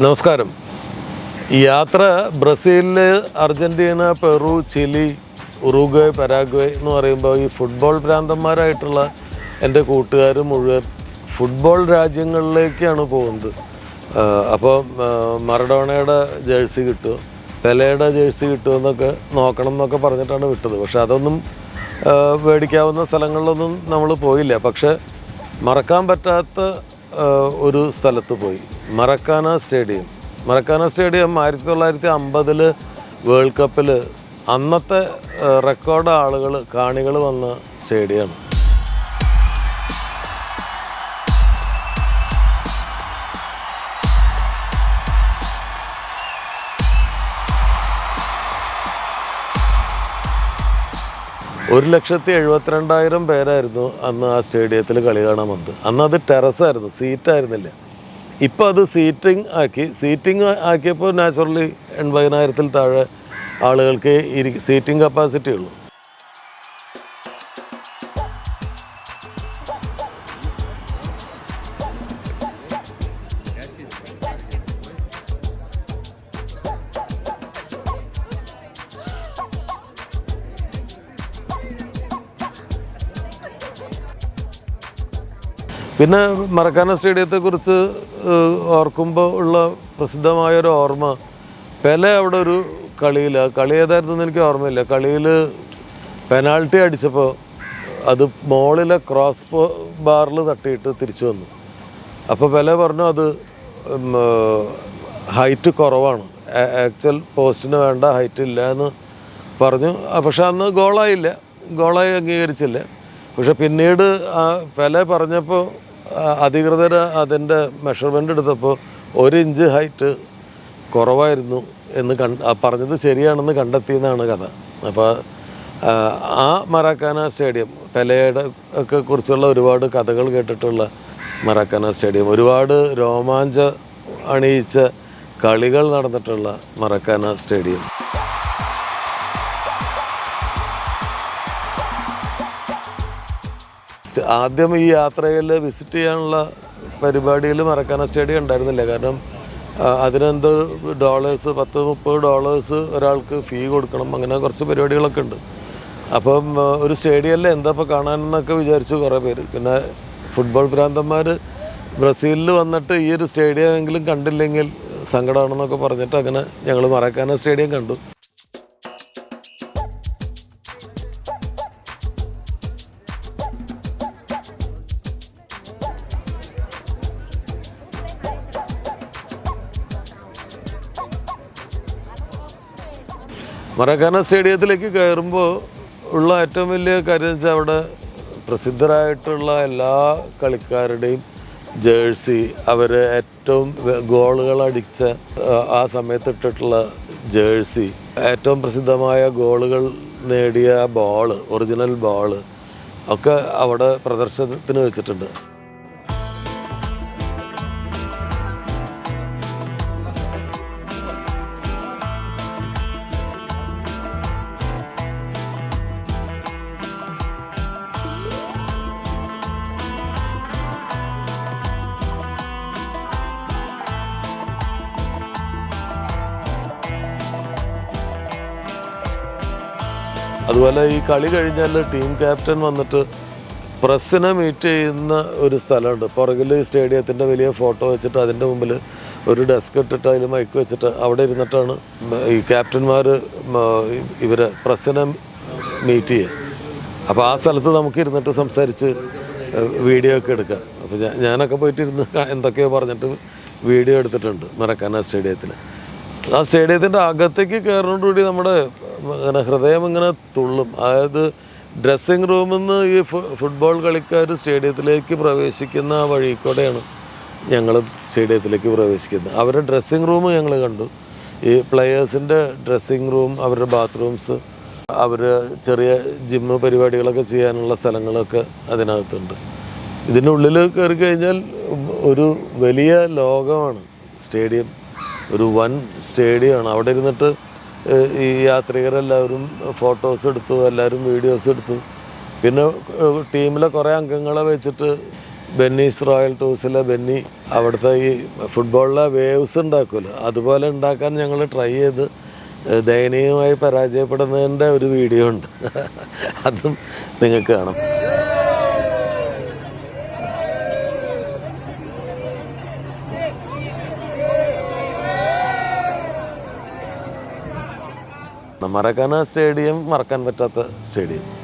നമസ്കാരം. യാത്ര ബ്രസീലിൽ Argentina Peru Chile Uruguay Paraguay എന്ന് പറയുമ്പോൾ ഈ ഫുട്ബോൾ ഭ്രാന്തന്മാരായിട്ടുള്ള എന്റെ കൂട്ടുകാർ മുഴുവൻ ഫുട്ബോൾ രാജ്യങ്ങളിലേക്കാണ് പോകുന്നത്. അപ്പോൾ മറഡോണയുടെ ജേഴ്സി കിട്ടുമോ പെലയുടെ ജേഴ്സി കിട്ടുമെന്നൊക്കെ നോക്കണം എന്നൊക്കെ പറഞ്ഞിട്ടാണ് വിട്ടത്. പക്ഷെ അതൊന്നും മേടിക്കാവുന്ന സ്ഥലങ്ങളിലൊന്നും നമ്മൾ പോയില്ല. പക്ഷെ മറക്കാൻ പറ്റാത്ത ഒരു സ്ഥലത്ത് പോയി. മറക്കാന സ്റ്റേഡിയം. മറക്കാന സ്റ്റേഡിയം ആയിരത്തി തൊള്ളായിരത്തി അമ്പതിൽ വേൾഡ് കപ്പിൽ അന്നത്തെ റെക്കോർഡ് ആളുകൾ കാണികൾ വന്ന സ്റ്റേഡിയമാണ്. ഒരു ലക്ഷത്തി എഴുപത്തിരണ്ടായിരം പേരായിരുന്നു അന്ന് ആ സ്റ്റേഡിയത്തിൽ കളി കാണാൻ വന്നത്. അന്ന് അത് ടെറസായിരുന്നു സീറ്റായിരുന്നില്ല. ഇപ്പോൾ അത് സീറ്റിംഗ് ആക്കി സീറ്റിംഗ് ആക്കിയപ്പോൾ നാച്ചുറലി എൺപതിനായിരത്തിൽ താഴെ ആളുകൾക്ക് ഇരി സീറ്റിംഗ് കപ്പാസിറ്റി ഉള്ളൂ. പിന്നെ മറക്കാന സ്റ്റേഡിയത്തെക്കുറിച്ച് കുറിച്ച് ഓർക്കുമ്പോൾ ഉള്ള പ്രസിദ്ധമായൊരു ഓർമ്മ. പെലെ അവിടെ ഒരു കളിയിൽ ആ കളി ഏതായിരുന്നു എനിക്ക് ഓർമ്മയില്ല. കളിയിൽ പെനാൾട്ടി അടിച്ചപ്പോൾ അത് മോളിലെ ക്രോസ് ബാറിൽ തട്ടിയിട്ട് തിരിച്ചു വന്നു. അപ്പോൾ പെലെ പറഞ്ഞു അത് ഹൈറ്റ് കുറവാണ്. ആക്ച്വൽ പോസ്റ്റിന് വേണ്ട ഹൈറ്റ് ഇല്ല എന്ന് പറഞ്ഞു പക്ഷെ അന്ന് ഗോളായില്ല. ഗോളായി അംഗീകരിച്ചില്ല. പക്ഷെ പിന്നീട് പെലെ പറഞ്ഞപ്പോൾ അധികൃതർ അതിന്റെ മെഷർമെന്റ് എടുത്തപ്പോൾ ഒരു ഇഞ്ച് ഹൈറ്റ് കുറവായിരുന്നു എന്ന് കണ്ട് പറഞ്ഞത് ശരിയാണെന്ന് കണ്ടെത്തിയെന്നാണ് കഥ. അപ്പോൾ ആ മറാക്കാന സ്റ്റേഡിയം പെലയുടെ ഒക്കെ കുറിച്ചുള്ള ഒരുപാട് കഥകൾ കേട്ടിട്ടുള്ള മറാക്കാന സ്റ്റേഡിയം ഒരുപാട് രോമാഞ്ച അണിയിച്ച കളികൾ നടന്നിട്ടുള്ള മറക്കാന സ്റ്റേഡിയം. ആദ്യം ഈ യാത്രയിൽ വിസിറ്റ് ചെയ്യാനുള്ള പരിപാടിയിൽ മറക്കാന സ്റ്റേഡിയം ഉണ്ടായിരുന്നില്ല. കാരണം അതിനെന്തോ ഡോളേഴ്സ് പത്ത് മുപ്പത് ഡോളേഴ്സ് ഒരാൾക്ക് ഫീ കൊടുക്കണം. അങ്ങനെ കുറച്ച് പരിപാടികളൊക്കെ ഉണ്ട്. അപ്പം ഒരു സ്റ്റേഡിയമിൽ എന്താ ഇപ്പോൾ കാണാനെന്നൊക്കെ വിചാരിച്ചു കുറേ പേര്. പിന്നെ ഫുട്ബോൾ ഭ്രാന്തന്മാർ ബ്രസീലിൽ വന്നിട്ട് ഈ ഒരു സ്റ്റേഡിയം എങ്കിലും കണ്ടില്ലെങ്കിൽ സങ്കടമാണെന്നൊക്കെ പറഞ്ഞിട്ട് അങ്ങനെ ഞങ്ങൾ മറക്കാന സ്റ്റേഡിയം കണ്ടു. മറക്കാന സ്റ്റേഡിയത്തിലേക്ക് കയറുമ്പോൾ ഉള്ള ഏറ്റവും വലിയ കാര്യം വെച്ചാൽ അവിടെ പ്രസിദ്ധരായിട്ടുള്ള എല്ലാ കളിക്കാരുടെയും ജേഴ്സി അവർ ഏറ്റവും ഗോളുകൾ അടിച്ച ആ സമയത്ത് ഇട്ടിട്ടുള്ള ജേഴ്സി ഏറ്റവും പ്രസിദ്ധമായ ഗോളുകൾ നേടിയ ബോൾ ഒറിജിനൽ ബോൾ ഒക്കെ അവിടെ പ്രദർശനത്തിന് വെച്ചിട്ടുണ്ട്. അതുപോലെ ഈ കളി കഴിഞ്ഞാൽ ടീം ക്യാപ്റ്റൻ വന്നിട്ട് പ്രസ്സിനെ മീറ്റ് ചെയ്യുന്ന ഒരു സ്ഥലമുണ്ട്. പുറകിൽ സ്റ്റേഡിയത്തിന്റെ വലിയ ഫോട്ടോ വെച്ചിട്ട് അതിന്റെ മുമ്പിൽ ഒരു ഡെസ്ക് ഇട്ടിട്ട് അതിൽ മൈക്ക് വെച്ചിട്ട് അവിടെ ഇരുന്നിട്ടാണ് ഈ ക്യാപ്റ്റന്മാർ ഇവരെ പ്രസ്സിനെ മീറ്റ് ചെയ്യുക. അപ്പോൾ ആ സ്ഥലത്ത് നമുക്ക് ഇരുന്നിട്ട് സംസാരിച്ച് വീഡിയോ ഒക്കെ എടുക്കാം. അപ്പോൾ ഞാനൊക്കെ പോയിട്ടിരുന്ന് ഇരുന്ന് എന്തൊക്കെയോ പറഞ്ഞിട്ട് വീഡിയോ എടുത്തിട്ടുണ്ട് മറക്കാന സ്റ്റേഡിയത്തിൽ ആ സ്റ്റേഡിയത്തിന്റെ അകത്തേക്ക് കയറുന്നതോടുകൂടി നമ്മുടെ ഇങ്ങനെ ഹൃദയം ഇങ്ങനെ തുള്ളും. അതായത് ഡ്രസ്സിങ് റൂമിൽ നിന്ന് ഈ ഫുട്ബോൾ കളിക്കാർ സ്റ്റേഡിയത്തിലേക്ക് പ്രവേശിക്കുന്ന വഴി കൂടെയാണ് ഞങ്ങൾ സ്റ്റേഡിയത്തിലേക്ക് പ്രവേശിക്കുന്നത്. അവരുടെ ഡ്രസ്സിങ് റൂം ഞങ്ങൾ കണ്ടു. ഈ പ്ലെയേഴ്സിന്റെ ഡ്രസ്സിങ് റൂം അവരുടെ ബാത്റൂംസ് അവർ ചെറിയ ജിമ്മ് പരിപാടികളൊക്കെ ചെയ്യാനുള്ള സ്ഥലങ്ങളൊക്കെ അതിനകത്തുണ്ട്. ഇതിനുള്ളിൽ കയറി കഴിഞ്ഞാൽ ഒരു വലിയ ലോകമാണ് സ്റ്റേഡിയം. ഒരു വൻ സ്റ്റേഡിയമാണ്. അവിടെ ഇരുന്നിട്ട് ഈ യാത്രികരെല്ലാവരും ഫോട്ടോസ് എടുത്തു എല്ലാവരും വീഡിയോസ് എടുത്തു. പിന്നെ ടീമിലെ കുറേ അംഗങ്ങളെ വെച്ചിട്ട് ബെന്നീസ് റോയൽ ടൂസിലെ ബെന്നി അവിടുത്തെ ഈ ഫുട്ബോളിലെ വേവ്സ് ഉണ്ടാക്കുമല്ലോ. അതുപോലെ ഉണ്ടാക്കാൻ ഞങ്ങൾ ട്രൈ ചെയ്ത് ദയനീയമായി പരാജയപ്പെടുന്നതിന്റെ ഒരു വീഡിയോ ഉണ്ട്. അതും നിങ്ങൾക്ക് കാണാം. മറക്കാന സ്റ്റേഡിയം മറക്കാൻ പറ്റാത്ത സ്റ്റേഡിയം.